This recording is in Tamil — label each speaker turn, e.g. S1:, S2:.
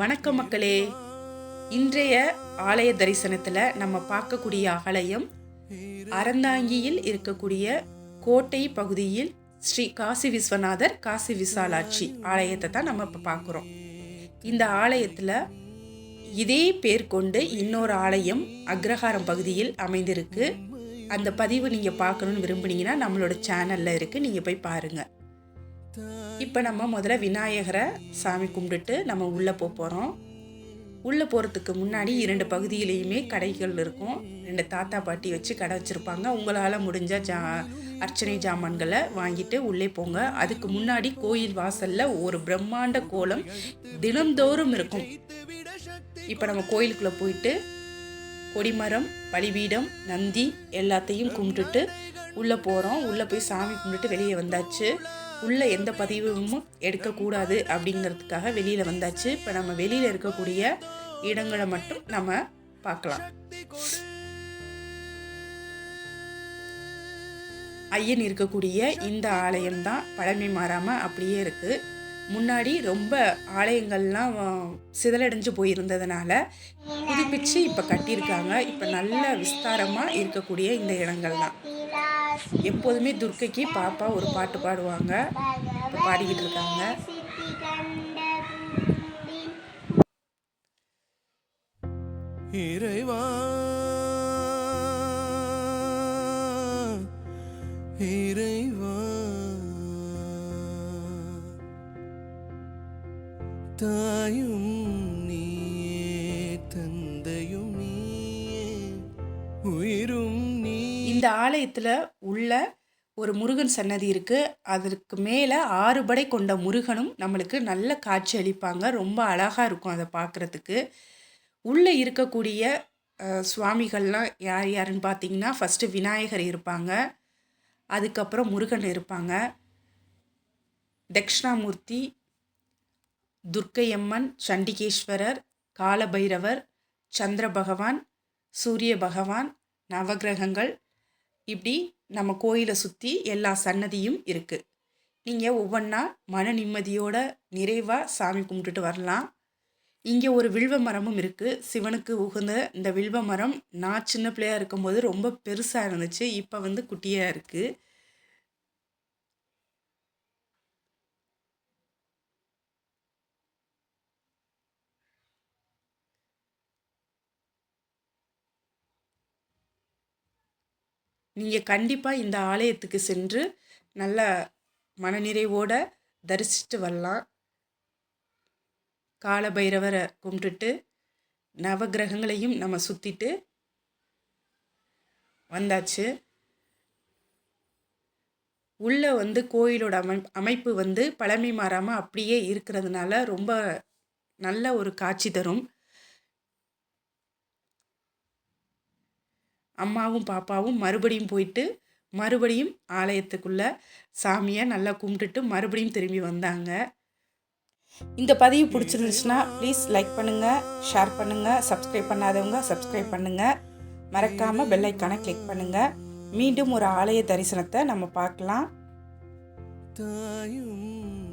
S1: வணக்கம் மக்களே. இன்றைய ஆலய தரிசனத்தில் நம்ம பார்க்கக்கூடிய ஆலயம் அறந்தாங்கியில் இருக்கக்கூடிய கோட்டை பகுதியில் ஸ்ரீ காசி விஸ்வநாதர் காசி விசாலாட்சி ஆலயத்தை தான் நம்ம இப்போ பார்க்குறோம். இந்த ஆலயத்தில் இதே பேர் கொண்டு இன்னொரு ஆலயம் அக்ரஹாரம் பகுதியில் அமைந்திருக்கு. அந்த பதிவு நீங்கள் பார்க்கணுன்னு விரும்புனீங்கன்னா நம்மளோட சேனலில் இருக்குது நீங்கள் போய் பாருங்கள் இப்போ நம்ம முதல்ல விநாயகரை சாமி கும்பிட்டுட்டு நம்ம உள்ளே போக போகிறோம் உள்ளே போகிறதுக்கு முன்னாடி இரண்டு பகுதியிலையுமே கடைகள் இருக்கும். ரெண்டு தாத்தா பாட்டி வச்சு கடை வச்சுருப்பாங்க. உங்களால் முடிஞ்ச ஜா அர்ச்சனை ஜாமான்களை வாங்கிட்டு உள்ளே போங்க. அதுக்கு முன்னாடி கோயில் வாசலில் ஒரு பிரம்மாண்ட கோலம் தினந்தோறும் இருக்கும். இப்போ நம்ம கோயிலுக்குள்ளே போயிட்டு கொடிமரம் பலிபீடம் நந்தி எல்லாத்தையும் கும்பிட்டுட்டு உள்ளே போகிறோம் உள்ளே போய் சாமி கும்பிட்டுட்டு வெளியே வந்தாச்சு. உள்ளே எந்த பதிவும் எடுக்கக்கூடாது அப்படிங்கிறதுக்காக வெளியில் வந்தாச்சு. இப்போ நம்ம வெளியில் இருக்கக்கூடிய இடங்களை மட்டும் நம்ம பார்க்கலாம். ஐயன் இருக்கக்கூடிய இந்த ஆலயம் தான் பழமை மாறாமல் அப்படியே இருக்குது முன்னாடி ரொம்ப ஆலயங்கள்லாம் சிதலடைஞ்சு போயிருந்ததுனால புதுப்பிச்சு இப்போ கட்டியிருக்காங்க. இப்போ நல்ல விஸ்தாரமாக இருக்கக்கூடிய இந்த இடங்கள் தான் எப்போதுமே துர்க்கைக்கு பாப்பா ஒரு பாட்டு பாடுவாங்க. இப்போ பாடிக்கிட்டு இருக்காங்க.
S2: இறைவா இறைவா தாயும் நீயே தந்தையும் நீயே உயிர்
S1: இந்த ஆலயத்தில் உள்ள ஒரு முருகன் சன்னதி இருக்குது அதற்கு மேலே ஆறுபடை கொண்ட முருகனும் நம்மளுக்கு நல்ல காட்சி அளிப்பாங்க. ரொம்ப அழகாக இருக்கும் அதை பார்க்குறதுக்கு உள்ளே இருக்கக்கூடிய சுவாமிகள்லாம் யார் யாருன்னு பார்த்தீங்கன்னா ஃபஸ்ட்டு விநாயகர் இருப்பாங்க. அதுக்கப்புறம் முருகன் இருப்பாங்க. தக்ஷணாமூர்த்தி துர்க்கையம்மன் சண்டிகேஸ்வரர் காலபைரவர் சந்திர பகவான் சூரிய பகவான் நவக்கிரகங்கள் இப்படி நம்ம கோயிலை சுற்றி எல்லா சன்னதியும் இருக்குது நீங்கள் ஒவ்வொன்றா மன நிம்மதியோட நிறைவாக சாமி கும்பிட்டுட்டு வரலாம். இங்கே ஒரு வில்வ மரமும் இருக்குது சிவனுக்கு உகந்த இந்த வில்வ மரம் நான் சின்ன பிள்ளையா இருக்கும்போது ரொம்ப பெருசாக இருந்துச்சு. இப்போ வந்து குட்டியாக இருக்குது நீங்கள் கண்டிப்பாக இந்த ஆலயத்துக்கு சென்று நல்ல மனநிறைவோட தரிசிச்சுட்டு வரலாம். காலபைரவரை கும்பிட்டுட்டு நவக்கிரகங்களையும் நம்ம சுற்றிட்டு வந்தாச்சு. உள்ளே வந்து கோயிலோட அமை அமைப்பு வந்து பழமை மாறாமல் அப்படியே இருக்கிறதுனால ரொம்ப நல்ல ஒரு காட்சி தரும். அம்மாவும் பாப்பாவும் மறுபடியும் போயிட்டு மறுபடியும் ஆலயத்துக்குள்ளே சாமியை நல்லா கும்பிட்டுட்டு மறுபடியும் திரும்பி வந்தாங்க. இந்த பதிவு பிடிச்சிருந்துச்சுன்னா ப்ளீஸ் லைக் பண்ணுங்கள் ஷேர் பண்ணுங்கள் சப்ஸ்கிரைப் பண்ணாதவங்க சப்ஸ்கிரைப் பண்ணுங்கள் மறக்காமல் பெல்லைக்கான கிளிக் பண்ணுங்கள் மீண்டும் ஒரு ஆலய தரிசனத்தை நம்ம பார்க்கலாம்.
S2: தாயும்